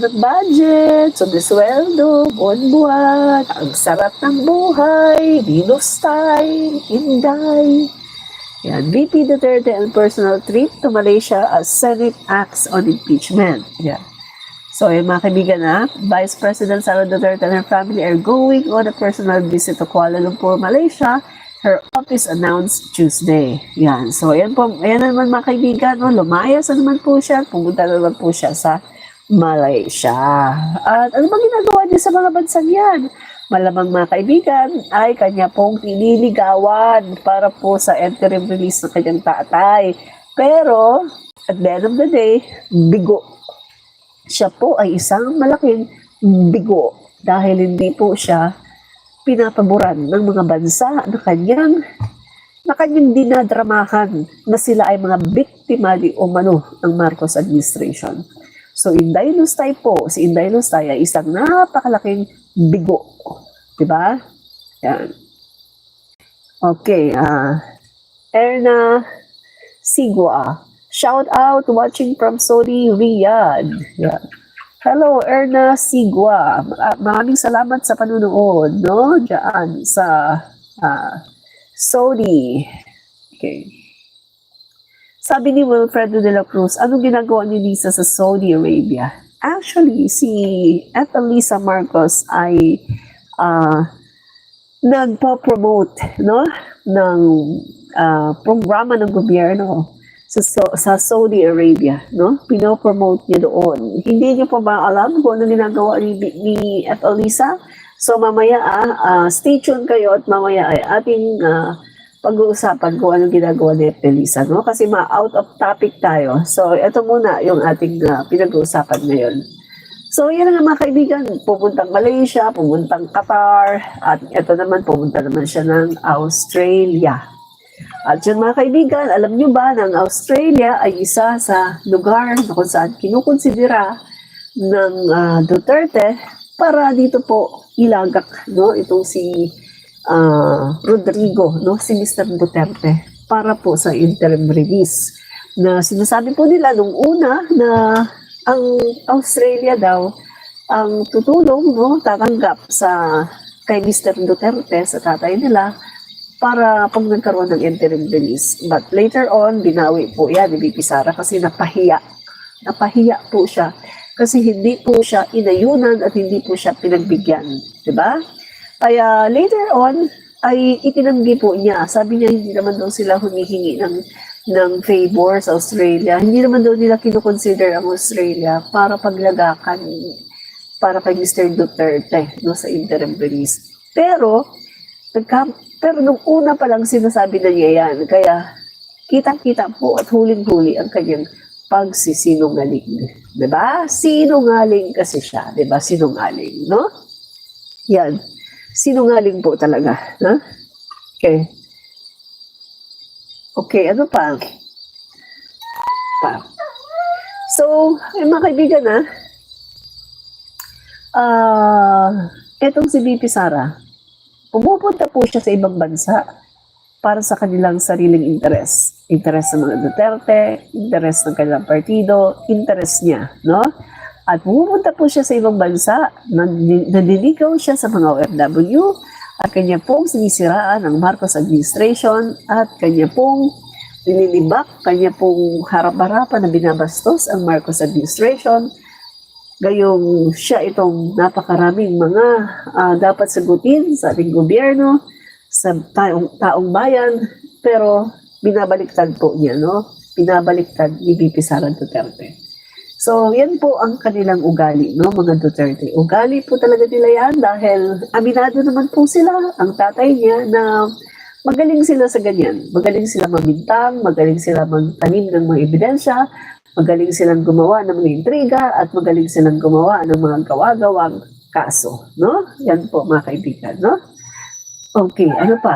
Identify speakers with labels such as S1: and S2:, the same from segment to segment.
S1: budget, sobresweldo, buwan-buwan, ang sarap ng buhay, Dino style, Inday. Yan, VP Duterte and personal trip to Malaysia as Senate acts on impeachment. Yan. So, yung mga kaibigan na, Vice President Sara Duterte and her family are going on a personal visit to Kuala Lumpur, Malaysia. Her office announced Tuesday. Yan. So, ayan po, ayan naman mga kaibigan, no, lumayas na naman po siya, pumunta na naman po siya sa Malaysia. At ano ba ginagawa niya sa mga bansang yan? Malamang mga kaibigan ay kanya pong piniligawan para po sa interim release ng kanyang tatay. Pero, at the end of the day, bigo siya po ay isang malaking bigo dahil hindi po siya pinapaboran ng mga bansa na kanyang na kanyang dinadramahan na sila ay mga biktima di umano ng Marcos administration. So Inday Lustay po, si Inday Lustay ay isang napakalaking bigo. Diba? Yan. Okay, ah Erna Sigwa. Shout out watching from Saudi Riyadh. Yan. Hello, Erna Sigwa. Ma- Maraming salamat sa panunood, no? Diyan sa ah, Saudi. Okay. Sabi ni Wilfredo de la Cruz, anong ginagawa ni Lisa sa Saudi Arabia? Actually, si Etalisa Marcos ay ah, nagpo-promote no, ng ah, programa ng gobyerno sa, Sa- sa Saudi Arabia. No? Pinopromote niya doon. Hindi niyo pa ba alam kung ano ginagawa ni, ni Etalisa? So mamaya, ah, ah, stay tuned kayo at mamaya ay ating ah, pag-uusapan kung anong ginagawa ni Elisa, no? Kasi ma-out of topic tayo. So, ito muna yung ating ah, pinag-uusapan ngayon. So, yan nga mga kaibigan, pupuntang Malaysia, pupuntang Qatar, at ito naman, pupunta naman siya ng Australia. At yun mga kaibigan, alam nyo ba na ang Australia ay isa sa lugar na kung saan kinukonsidera ng ah, Duterte para dito po ilagak no, itong si ah, Rodrigo, no, si Mr. Duterte para po sa interim release. Na sinasabi po nila nung una na ang Australia daw ang tutulong, no, tatanggap sa kay Mr. Duterte sa tatay nila para pag nagkaroon ng interim release. But later on, binawi po yan ni BP Sara kasi napahiya. Napahiya po siya kasi hindi po siya inayunan at hindi po siya pinagbigyan. Ba? Kaya later on, ay itinanggi po niya. Sabi niya, hindi naman daw sila humihingi ng, ng favor sa Australia. Hindi naman daw nila kinukonsider ang Australia para paglagakan para kay Mr. Duterte no, sa interim release. Pero, pero nung una pa lang sinasabi na niya yan. Kaya, kitang-kita po at huling-huli ang kanyang pagsisinungaling. Diba? Sinungaling kasi siya. Diba? Sinungaling, no? Yan. Sinungaling po talaga. Ha? Okay. Okay, ano pa? Pa. So, eh, mga kaibigan, ha? Ah, etong si BP Sara, pumupunta po siya sa ibang bansa para sa kanilang sariling interes. Interes ng mga Duterte, interes ng kanilang partido, interes niya, no? At pumupunta po siya sa ibang bansa, nandiligaw siya sa mga OFW, at kanya pong sinisiraan ang Marcos administration, at kanya pong nililibak, kanya pong harap-harapan na binabastos ang Marcos administration, gayong siya itong napakaraming mga ah, dapat sagutin sa ating gobyerno, sa taong, taong bayan, pero binabaliktad po niya, no? Binabaliktad ni VP Sara Duterte. So, yan po ang kanilang ugali, no, mga Duterte. Ugali po talaga nila yan dahil aminado naman po sila, ang tatay niya, na magaling sila sa ganyan. Magaling sila mamintang, magaling sila magtanim ng mga ebidensya, magaling silang gumawa ng mga intriga, at magaling silang gumawa ng mga gawa-gawang kaso. No? Yan po, mga kaibigan. No? Okay, ano pa?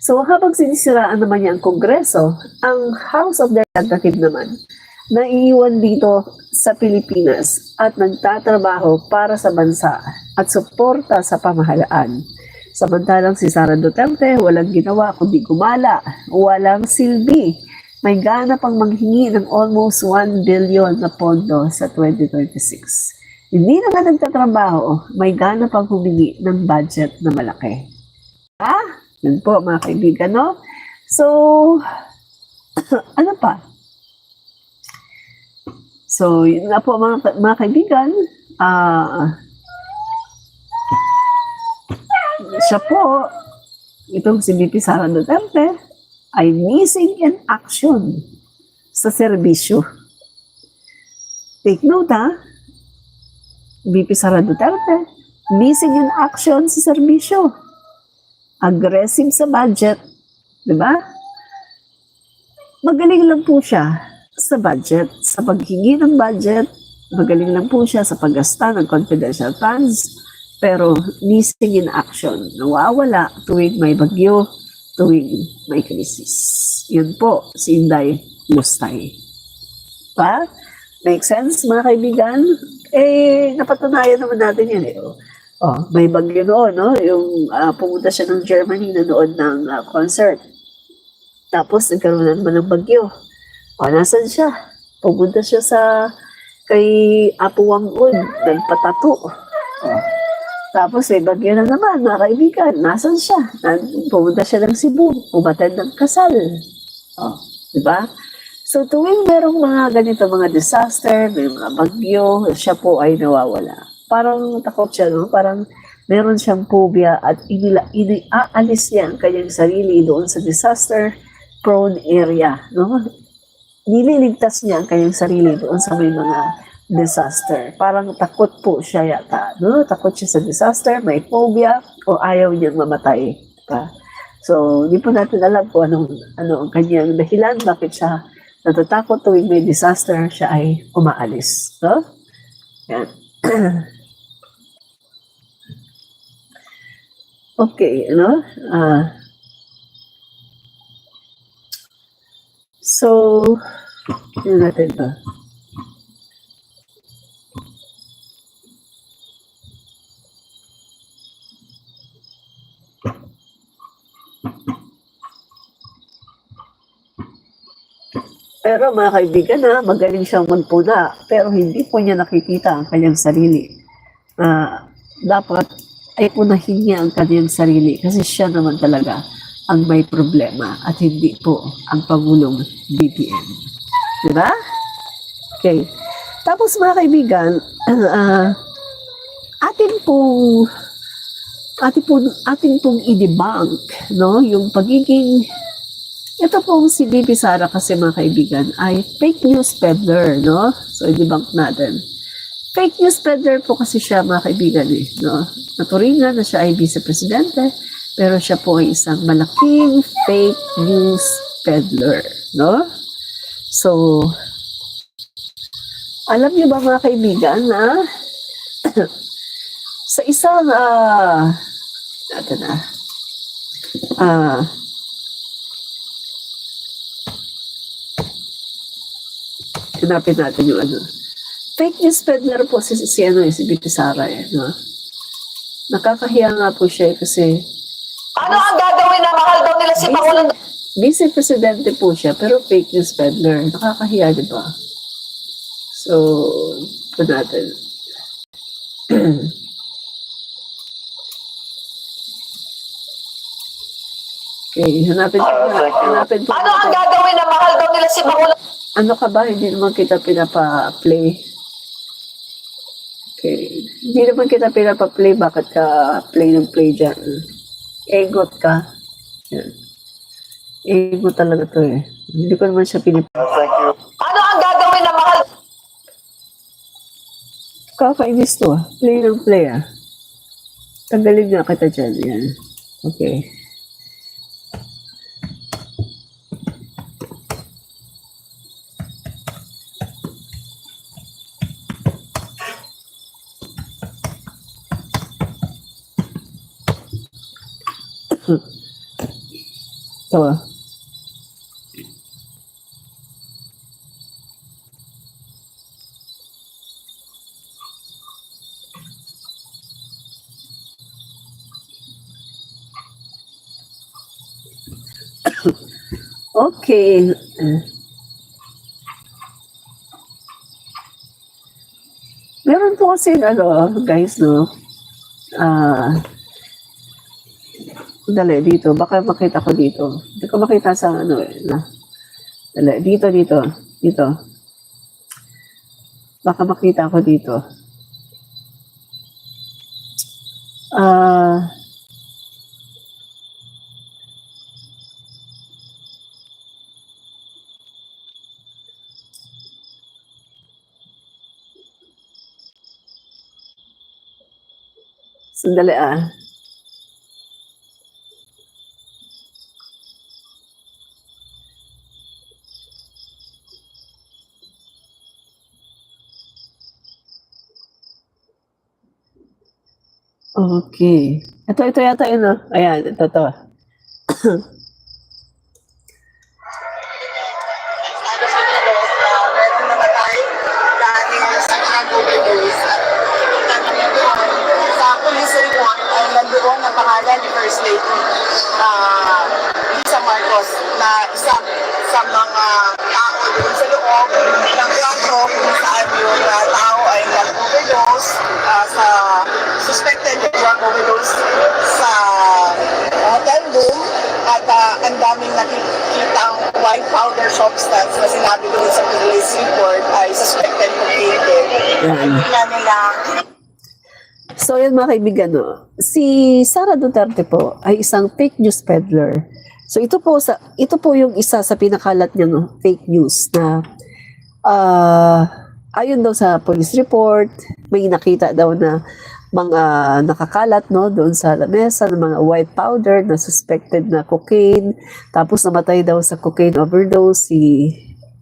S1: So, habang sinisiraan naman niya ang Kongreso, ang House of Representatives naman, naiiwan dito sa Pilipinas at nagtatrabaho para sa bansa at suporta sa pamahalaan. Samantalang si Sara Duterte walang ginawa kundi gumala, walang silbi may gana pang manghingi ng almost 1 billion na pondo sa 2026. Hindi na nagtatrabaho, may gana pang humingi ng budget na malaki. Ah, yun po mga kaibigan, no? So, ano pa? So, yun nga po mga, mga kaibigan, ah, siya po, itong si BP Sara Duterte, ay missing in action sa serbisyo. Take note ha, BP Sara Duterte, missing in action sa serbisyo. Aggressive sa budget, di ba? Magaling lang po siya sa budget, sa paghingi ng budget, magaling lang po siya sa paggasta ng confidential funds, pero missing in action, nawawala tuwing may bagyo, tuwing may krisis. Yun po, si Inday Lustay. Pa? Make sense, mga kaibigan? Eh, napatunayan naman natin yan eh. Oh, oh may bagyo noon, no? Yung ah, pumunta siya ng Germany na noon ng ah, concert. Tapos, nagkaroon na naman ng bagyo. O, nasan siya? Pumunta siya sa kay Apo Wangun, nagpatato. Oh. Tapos may bagyo na naman, mga kaibigan. Nasaan siya? Pumunta siya ng Cebu. Umatid ng kasal. Oh, di ba? So tuwing merong mga ganito, mga disaster, may mga bagyo, siya po ay nawawala. Parang takot siya, no? Parang meron siyang phobia at inila, iniaalis niya ang kanyang sarili doon sa disaster prone area, no? Nililigtas niya ang kanyang sarili doon sa may mga disaster. Parang takot po siya yata. No? Takot siya sa disaster, may phobia, o ayaw niyang mamatay. Pa. So, hindi po natin alam kung anong, ano ang kanyang dahilan, bakit siya natatakot tuwing may disaster, siya ay umaalis. No? Yan. okay, ano? Ah. So, yun? Pero mga kaibigan na magaling siyang magpuna, pero hindi po niya nakikita ang kanyang sarili. Ah, dapat ay punahin niya ang kanyang sarili kasi siya naman talaga ang may problema at hindi po ang Pangulong BBM. Di ba? Okay. Tapos mga kaibigan, ah, atin pong atin pong, atin pong i-debunk no, yung pagiging ito pong si Bibi Sara kasi mga kaibigan ay fake news peddler, no? So, i-debunk natin. Fake news peddler po kasi siya mga kaibigan eh, no? Naturingan na siya ay vice-presidente, pero siya po ay isang malaking fake news peddler, no? So, alam niyo ba mga kaibigan na sa isang, ah, natin na, ah, Hanapin natin yung ano. Fake news peddler po si, si, ano, eh, si Sara eh, no? Nakakahiya nga po siya eh, kasi
S2: Ano ang gagawin na mahal daw nila si Pangulong
S1: vice-presidente po siya, pero fake news peddler. Nakakahiya, di ba? So, ito natin. okay, hanapin na. Hanapin po
S2: Ano ang gagawin na mahal daw nila si Pangulong
S1: Ano ka ba? Hindi naman kita pinapa-play. Okay. Hindi naman kita pinapa-play. Bakit ka play ng play dyan? Egot ka. Yan. Egot talaga to eh. Hindi ko naman siya pinip...
S2: Ano ang gagawin na mahal
S1: Kakainis to ah. Play ng play ah. Tanggalin nga kita dyan. Yan. Okay. Ito ah. Okay. Meron po kasi ano, guys, no? Ah, dali, dito. Baka makita ko dito. Hindi ko makita sa ano eh. Na. Dali, dito, dito. Dito. Baka makita ko dito. Ah, sandali ah. Okay. Ito, ito yata yun, ah. Ayan, ito, ito.
S3: nandoon ang pangalan ni First Lady ah, Lisa Marcos na isa sa mga tao doon sa loob ng floor kung saan yung ah, tao ay nag-overdose ah, sa suspected drug overdose sa hotel room at ah, ang daming nakikitang white powder substance na sinabi doon sa police report ay suspected cocaine din.
S1: Yan.
S3: Kaya nila
S1: So, yan mga kaibigan, no? si Sara Duterte po ay isang fake news peddler. So, ito po, sa, ito po yung isa sa pinakalat niya no, fake news na ah ayon daw sa police report, may nakita daw na mga nakakalat no doon sa lamesa ng mga white powder na suspected na cocaine. Tapos namatay daw sa cocaine overdose si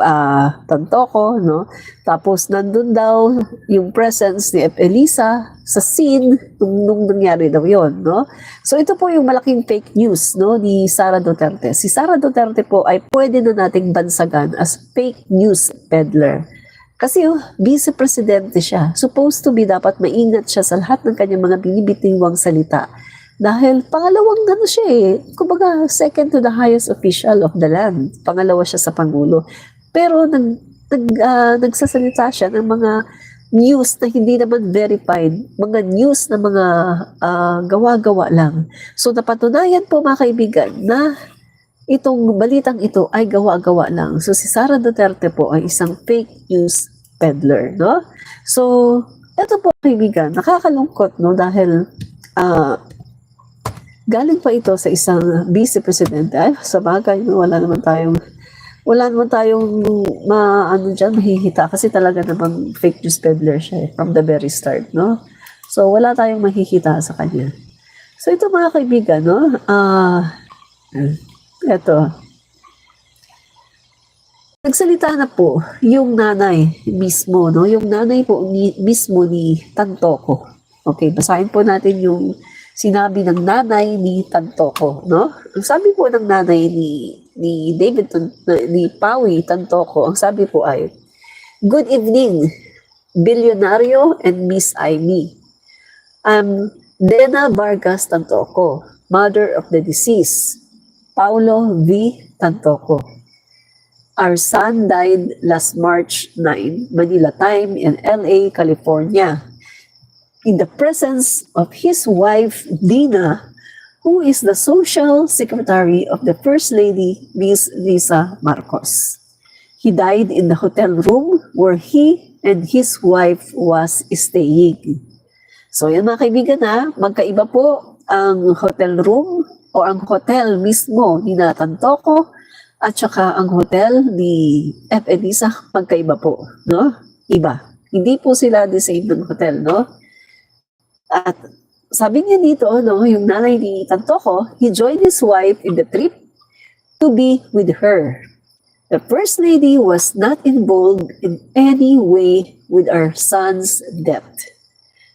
S1: ah, Tantoko no tapos nandun daw yung presence ni F. Elisa sa scene nung, nung nangyari daw yon no so ito po yung malaking fake news no ni Sara Duterte si Sara Duterte po ay pwede na nating bansagan as fake news peddler kasi oh, vice-presidente siya. Supposed to be dapat maingat siya sa lahat ng kanyang mga binibitiwang salita. Dahil pangalawang ano siya eh. Kumbaga, second to the highest official of the land. Pangalawa siya sa Pangulo. Pero nag, nag, ah, nagsasalita siya ng mga news na hindi naman verified. Mga news na mga ah, gawa-gawa lang. So napatunayan po mga kaibigan na itong balitang ito ay gawa-gawa lang. So si Sara Duterte po ay isang fake news peddler, no? So, ito po kaibigan, nakakalungkot, no? Dahil ah, galing pa ito sa isang vice-presidente. Ay, sa bagay, no? wala naman tayong wala naman tayong ma, ano dyan, mahihita kasi talaga namang fake news peddler siya eh, from the very start, no? So, wala tayong mahihita sa kanya. So, ito mga kaibigan, no? Ah, eto. Nagsalita na po yung nanay mismo, no? Yung nanay po ni, mismo ni Tantoko. Okay, basahin po natin yung sinabi ng nanay ni Tantoko, no? Ang sabi po ng nanay ni ni David ni Pawi Tantoko, ang sabi po ay Good evening, Bilyonaryo and Miss Amy. I'm Dena Vargas Tantoko, mother of the deceased, Paulo V. Tantoko. Our son died last March 9, Manila time in LA, California. In the presence of his wife, Dina, who is the social secretary of the First Lady, Miss Lisa Marcos. He died in the hotel room where he and his wife was staying. So yan mga kaibigan na, magkaiba po ang hotel room o ang hotel mismo ni Nathan Toko at saka ang hotel ni F. Elisa, magkaiba po, no? Iba. Hindi po sila the same ng hotel, no? At sabi niya dito, no, yung nanay ni Tantoko, he joined his wife in the trip to be with her. The First Lady was not involved in any way with our son's death.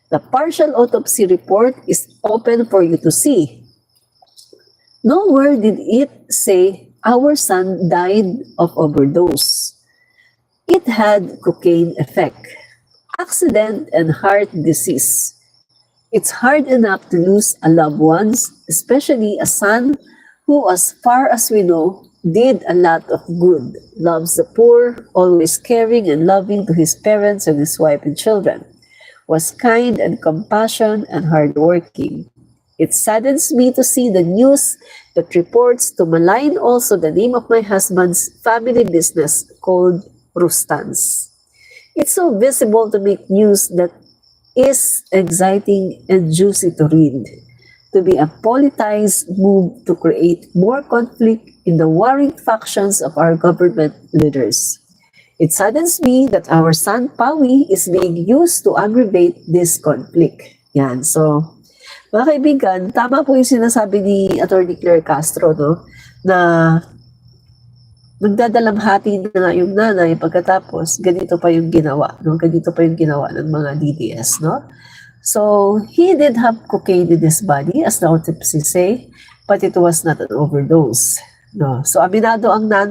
S1: The partial autopsy report is open for you to see. Nowhere did it say our son died of overdose. It had cocaine effect, accident, and heart disease. It's hard enough to lose a loved one, especially a son who, as far as we know, did a lot of good, loves the poor, always caring and loving to his parents and his wife and children, was kind and compassionate and hardworking. It saddens me to see the news that reports to malign also the name of my husband's family business called Rustans. It's so visible to make news that is exciting and juicy to read. To be a politicized move to create more conflict in the warring factions of our government leaders. It saddens me that our son Pawi is being used to aggravate this conflict. Yan. So, mga kaibigan, tama po yung sinasabi ni Atty. Claire Castro, no? Na nagdadalamhati na nga yung nanay pagkatapos ganito pa yung ginawa, no? Ganito pa yung ginawa ng mga DDS, no? So, he did have cocaine in his body, as the autopsy say, but it was not an overdose. No? So, aminado ang nanay